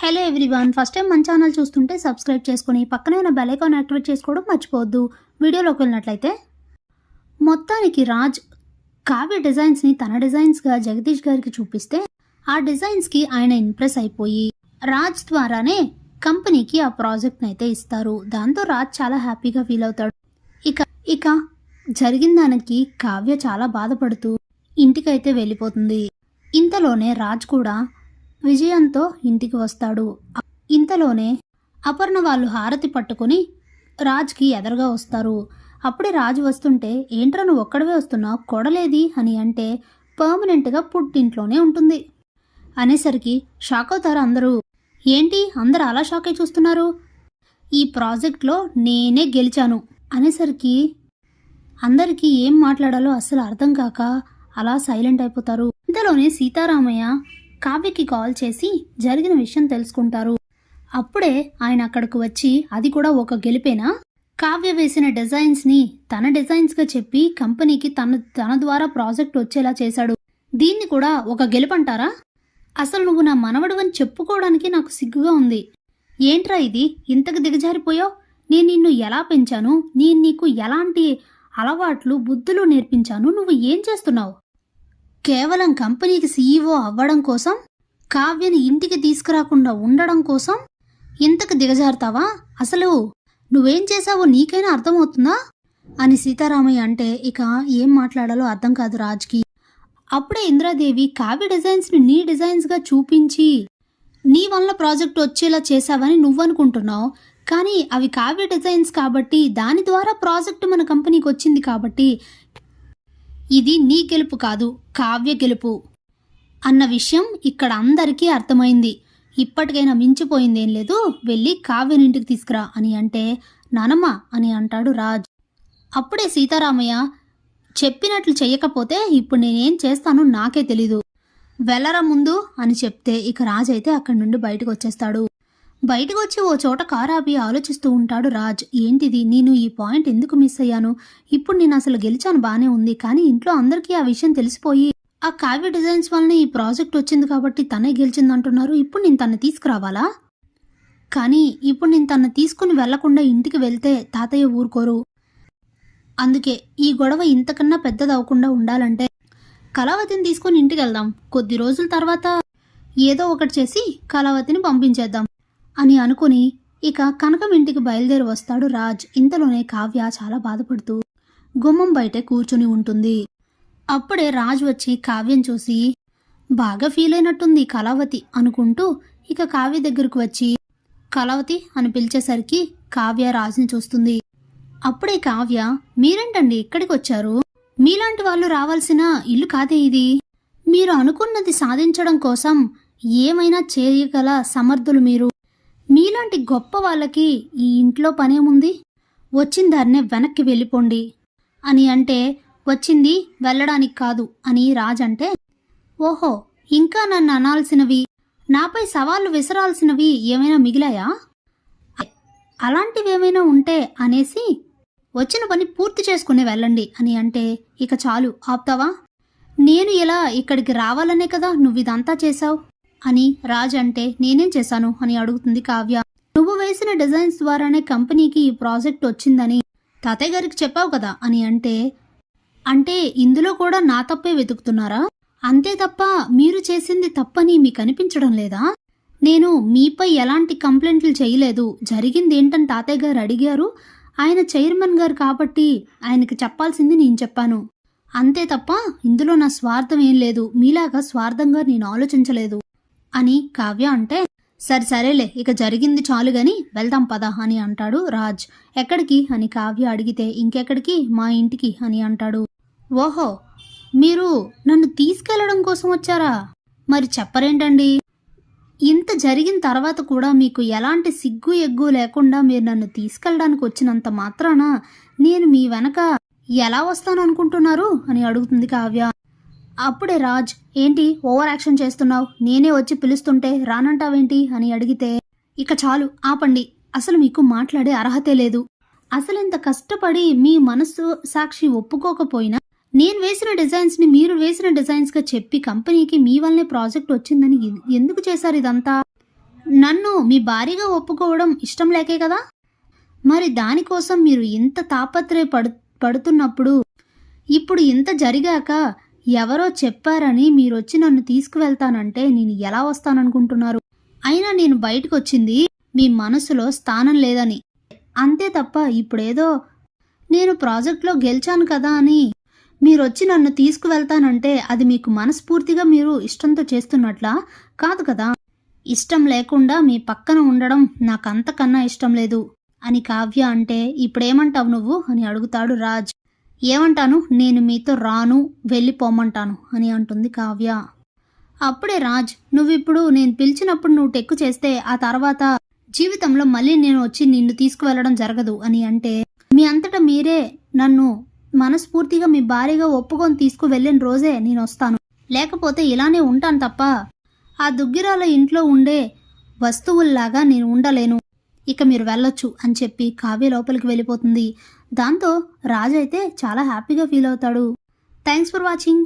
Hello everyone first time మన channel చూస్తుంటే subscribe చేసుకుని పక్కనే ఉన్న బెల్ ఐకాన్ యాక్టివేట్ చేసుకోవడం మర్చిపోవద్దు. వీడియోలోకి వెళ్ళినట్లయితే మొత్తానికి రాజ్ కావ్య డిజైన్స్ని తన డిజైన్స్గా జగదీష్ గారికి చూపిస్తే ఆ డిజైన్స్కి ఆయన ఇంప్రెస్ అయిపోయి రాజ్ ద్వారానే కంపెనీకి ఆ ప్రాజెక్ట్ని అయితే ఇస్తారు. దాంతో రాజ్ చాలా హ్యాపీగా ఫీల్ అవుతాడు. ఇక ఇక జరిగిన దానికి కావ్య చాలా బాధపడుతూ ఇంటికైతే వెళ్ళిపోతుంది. ఇంతలోనే రాజ్ కూడా విజయంతో ఇంటికి వస్తాడు. ఇంతలోనే అపర్ణ వాళ్ళు హారతి పట్టుకొని రాజ్కి ఎదరగా వస్తారు. అప్పుడే రాజు వస్తుంటే ఏంట్రా నువ్వు ఒక్కడవే వస్తున్నావు? కొడలేది? అని అంటే పర్మనెంట్గా పుట్టింట్లోనే ఉంటుంది. అనేసరికి షాక్ అవుతారు అందరూ. ఏంటి? అందరు అలా షాకే చూస్తున్నారు? ఈ ప్రాజెక్ట్లో నేనే గెలిచాను. అనేసరికి అందరికీ ఏం మాట్లాడాలో అస్సలు అర్థం కాక అలా సైలెంట్ అయిపోతారు. ఇంతలోనే సీతారామయ్య కావ్యకి కాల్ చేసి జరిగిన విషయం తెలుసుకుంటారు. అప్పుడే ఆయన అక్కడికి వచ్చి అది కూడా ఒక గెలిపేనా? కావ్య వేసిన డిజైన్స్ని తన డిజైన్స్గా చెప్పి కంపెనీకి తన తన ద్వారా ప్రాజెక్ట్ వచ్చేలా చేశాడు. దీన్ని కూడా ఒక గెలుపంటారా? అసలు నువ్వు నా మనవడు చెప్పుకోవడానికి నాకు సిగ్గుగా ఉంది. ఏంట్రా ఇది? ఇంతకు దిగజారిపోయావు? నేను నిన్ను ఎలా పెంచాను? నేను నీకు ఎలాంటి అలవాట్లు బుద్ధులు నేర్పించాను? నువ్వు ఏం చేస్తున్నావు? కేవలం కంపెనీకి సీఈఓ అవ్వడం కోసం కావ్యని ఇంటికి తీసుకురాకుండా ఉండడం కోసం? ఇంతకు దిగజారుతావా? అసలు నువ్వేం చేశావో నీకైనా అర్థమవుతుందా? అని సీతారామయ్య అంటే ఇక ఏం మాట్లాడాలో అర్థం కాదు రాజ్కి. అప్పుడే ఇంద్రాదేవి కావ్య డిజైన్స్ని నీ డిజైన్స్గా చూపించి నీ వల్ల ప్రాజెక్ట్ వచ్చేలా చేశావని నువ్వనుకుంటున్నావు. కానీ అవి కావ్య డిజైన్స్ కాబట్టి దాని ద్వారా ప్రాజెక్ట్ మన కంపెనీకి వచ్చింది కాబట్టి ఇది నీ గెలుపు కాదు కావ్య గెలుపు. అన్న విషయం ఇక్కడ అందరికీ అర్థమైంది. ఇప్పటికైనా మించిపోయిందేం లేదు వెళ్ళి కావ్యనింటికి తీసుకురా అని అంటే నానమ్మ అని అంటాడు రాజ్. అప్పుడే సీతారామయ్య చెప్పినట్లు చెయ్యకపోతే ఇప్పుడు నేనేం చేస్తానో నాకే తెలీదు. వెళ్ళరా ముందు అని చెప్తే ఇక రాజు అయితే అక్కడి నుండి బయటకు వచ్చేస్తాడు. బయటకు వచ్చి ఓ చోట కారాపి ఆలోచిస్తూ ఉంటాడు రాజ్. ఏంటిది? నేను ఈ పాయింట్ ఎందుకు మిస్ అయ్యాను? ఇప్పుడు నేను అసలు గెలిచాను బానే ఉంది. కానీ ఇంట్లో అందరికీ ఆ విషయం తెలిసిపోయి ఆ కావ్య డిజైన్స్ వలన ఈ ప్రాజెక్ట్ వచ్చింది కాబట్టి తనే గెలిచిందంటున్నారు. ఇప్పుడు నేను తను తీసుకురావాలా? కానీ ఇప్పుడు నేను తను తీసుకుని వెళ్ళకుండా ఇంటికి వెళ్తే తాతయ్య ఊరుకోరు. అందుకే ఈ గొడవ ఇంతకన్నా పెద్దదవకుండా ఉండాలంటే కళావతిని తీసుకొని ఇంటికి వెళ్దాం. కొద్ది రోజుల తర్వాత ఏదో ఒకటి చేసి కళావతిని పంపించేద్దాం. అని అనుకుని ఇక కనకం ఇంటికి బయలుదేరి వస్తాడు రాజ్. ఇంతలోనే కావ్య చాలా బాధపడుతూ గుమ్మం బయటే కూర్చుని ఉంటుంది. అప్పుడే రాజ్ వచ్చి కావ్యం చూసి బాగా ఫీల్ అయినట్టుంది కళావతి అనుకుంటూ ఇక కావ్య దగ్గరకు వచ్చి కళావతి అని పిలిచేసరికి కావ్య రాజుని చూస్తుంది. అప్పుడే కావ్య మీరేంటండి ఇక్కడికి వచ్చారు? మీలాంటి వాళ్ళు రావాల్సిన ఇల్లు కాదే ఇది? మీరు అనుకున్నది సాధించడం కోసం ఏమైనా చేయగల సమర్థులు మీరు? మీలాంటి గొప్ప వాళ్ళకి ఈ ఇంట్లో పనేముంది? వచ్చిన దారినే వెనక్కి వెళ్ళిపోండి. అని అంటే వచ్చింది వెళ్ళడానికి కాదు అని రాజ్ అంటే ఓహో ఇంకా నన్ను అనాల్సినవి నాపై సవాళ్ళు విసరాల్సినవి ఏమైనా మిగిలాయా? అలాంటివి ఏమైనా ఉంటే అనేసి వచ్చిన పని పూర్తి చేసుకుని వెళ్ళండి అని అంటే ఇక చాలు ఆపుతావా? నేను ఇలా ఇక్కడికి రావాలనే కదా నువ్వు ఇదంతా చేశావు? అని రాజ్ అంటే నేనేం చేశాను? అని అడుగుతుంది కావ్య. నువ్వు వేసిన డిజైన్స్ ద్వారానే కంపెనీకి ఈ ప్రాజెక్ట్ వచ్చిందని తాతయ్య గారికి చెప్పావు కదా అని అంటే అంటే ఇందులో కూడా నా తప్పే వెతుకుతున్నారా? అంతే తప్ప మీరు చేసింది తప్పని మీకు అనిపించడం లేదా? నేను మీపై ఎలాంటి కంప్లైంట్లు చేయలేదు. జరిగింది ఏంటని తాతయ్య గారు అడిగారు. ఆయన చైర్మన్ గారు కాబట్టి ఆయనకి చెప్పాల్సింది నేను చెప్పాను. అంతే తప్ప ఇందులో నా స్వార్థం ఏం లేదు. మీలాగా స్వార్థంగా నేను ఆలోచించలేదు. అని కావ్య అంటే సరే సరేలే ఇక జరిగింది చాలు గాని వెళ్దాం పద అని అంటాడు రాజ్. ఎక్కడికి? అని కావ్య అడిగితే ఇంకెక్కడికి? మా ఇంటికి అని అంటాడు. ఓహో మీరు నన్ను తీసుకెళ్ళడం కోసం వచ్చారా? మరి చెప్పరేంటండి? ఇంత జరిగిన తర్వాత కూడా మీకు ఎలాంటి సిగ్గు ఎగ్గు లేకుండా మీరు నన్ను తీసుకెళ్ళడానికి వచ్చినంత మాత్రాన నేను మీ వెనక ఎలా వస్తాను అనుకుంటున్నారు అని అడుగుతుంది కావ్య. అప్పుడే రాజ్ ఏంటి ఓవర్ యాక్షన్ చేస్తున్నావు? నేనే వచ్చి పిలుస్తుంటే రానంటావేంటి? అని అడిగితే ఇక చాలు ఆపండి. అసలు మీకు మాట్లాడే అర్హతే లేదు. అసలు ఇంత కష్టపడి మీ మనస్సు సాక్షి ఒప్పుకోకపోయినా నేను వేసిన డిజైన్స్ని మీరు వేసిన డిజైన్స్గా చెప్పి కంపెనీకి మీ వల్లనే ప్రాజెక్ట్ వచ్చిందని ఎందుకు చేశారు ఇదంతా? నన్ను మీ భార్యగా ఒప్పుకోవడం ఇష్టం లేకే కదా? మరి దానికోసం మీరు ఇంత తాపత్రయ పడు పడుతున్నప్పుడు ఇప్పుడు ఇంత జరిగాక ఎవరో చెప్పారని మీరొచ్చి నన్ను తీసుకువెళ్తానంటే నేను ఎలా వస్తాననుకుంటున్నారు? అయినా నేను బయటకు వచ్చింది మీ మనసులో స్థానం లేదని. అంతే తప్ప ఇప్పుడేదో నేను ప్రాజెక్ట్లో గెలిచాను కదా అని మీరొచ్చి నన్ను తీసుకువెళ్తానంటే అది మీకు మనస్ఫూర్తిగా మీరు ఇష్టంతో చేస్తున్నట్లా? కాదు కదా. ఇష్టం లేకుండా మీ పక్కన ఉండడం నాకంతకన్నా ఇష్టం లేదు. అని కావ్య అంటే ఇప్పుడేమంటావు నువ్వు? అని అడుగుతాడు రాజ్. ఏమంటాను? నేను మీతో రాను వెళ్ళిపోమంటాను అని అంటుంది కావ్య. అప్పుడే రాజ్ నువ్విప్పుడు నేను పిలిచినప్పుడు నువ్వు టెక్కు చేస్తే ఆ తర్వాత జీవితంలో మళ్ళీ నేను వచ్చి నిన్ను తీసుకువెళ్ళడం జరగదు అని అంటే మీ అంతటా మీరే నన్ను మనస్ఫూర్తిగా మీ భార్యగా ఒప్పుకొని తీసుకువెళ్ళిన రోజే నేను వస్తాను. లేకపోతే ఇలానే ఉంటాను తప్ప ఆ దుగ్గిరాల ఇంట్లో ఉండే వస్తువుల్లాగా నేను ఉండలేను. ఇక మీరు వెళ్ళొచ్చు అని చెప్పి కావ్య లోపలికి వెళ్ళిపోతుంది. దాంతో రాజు అయితే చాలా హ్యాపీగా ఫీల్ అవుతాడు. Thanks for watching.